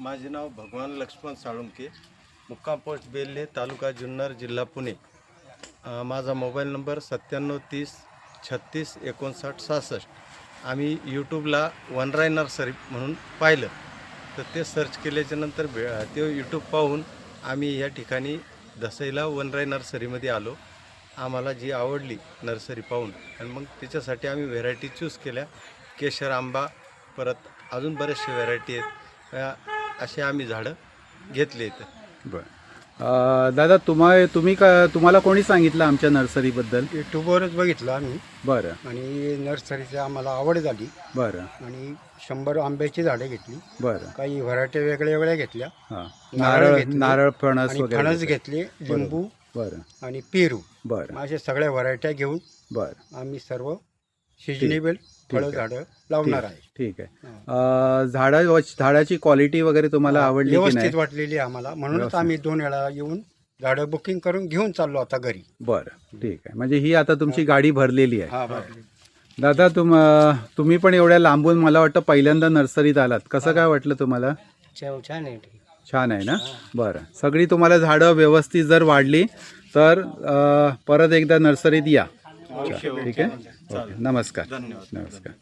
माझे नाव भगवान लक्ष्मण साळुंके. मुक्काम पोस्ट बेल्ले तालुका जुन्नर जिल्हा पुणे. माझा मोबाईल नंबर सत्त्याण्णव तीस छत्तीस एकोणसाठ सहासष्ट. आम्ही यूट्यूबला वनराय नर्सरी म्हणून पाहिलं. तर ते सर्च केल्याच्यानंतर भे ते यूट्यूब पाहून आम्ही या ठिकाणी दसईला वनराय नर्सरीमध्ये आलो. आम्हाला जी आवडली नर्सरी पाहून. आणि मग त्याच्यासाठी आम्ही व्हेरायटी चूज केल्या. केशर आंबा परत अजून बरेचसे व्हेरायटी आहेत. असे आम्ही झाडं घेतले इथं. बरं. दादा तुम्हा तुम्ही का तुम्हाला कोणी सांगितलं आमच्या नर्सरीबद्दल? युट्यूबवरच बघितलं आम्ही. बरं. आणि नर्सरीची आम्हाला आवड झाली. बरं. आणि शंभर आंब्याची झाडं घेतली. बरं. काही व्हरायटी वेगळ्या वेगळ्या घेतल्या. हां. नारळ नारळ फणस फणस घेतले. लिंबू बरं. आणि पेरू. बरं. अशा सगळ्या व्हरायट्या घेऊन बरं. आम्ही सर्व सिजनेबल फळं. झाडं लावणार आहे. ठीक आहे. झाडा झाडाची क्वालिटी वगैरे तुम्हाला आवडली की नाही? व्यवस्थित वाटलेली आहे आम्हाला. म्हणूनच. आम्ही दोन वेळा येऊन झाडं बुकिंग करून घेऊन चाललो आता घरी. बरं ठीक आहे. म्हणजे ही आता तुमची गाडी भरलेली आहे. हा. दादा तुम तुम्ही पण एवढ्या लांबून मला वाटतं पहिल्यांदा नर्सरीत आलात. कसं काय वाटलं तुम्हाला? छान आहे छान आहे ना? बरं. सगळी तुम्हाला झाडं व्यवस्थित जर वाढली तर परत एकदा नर्सरीत या. ठीक आहे? ओके. नमस्कार. धन्यवाद. नमस्कार.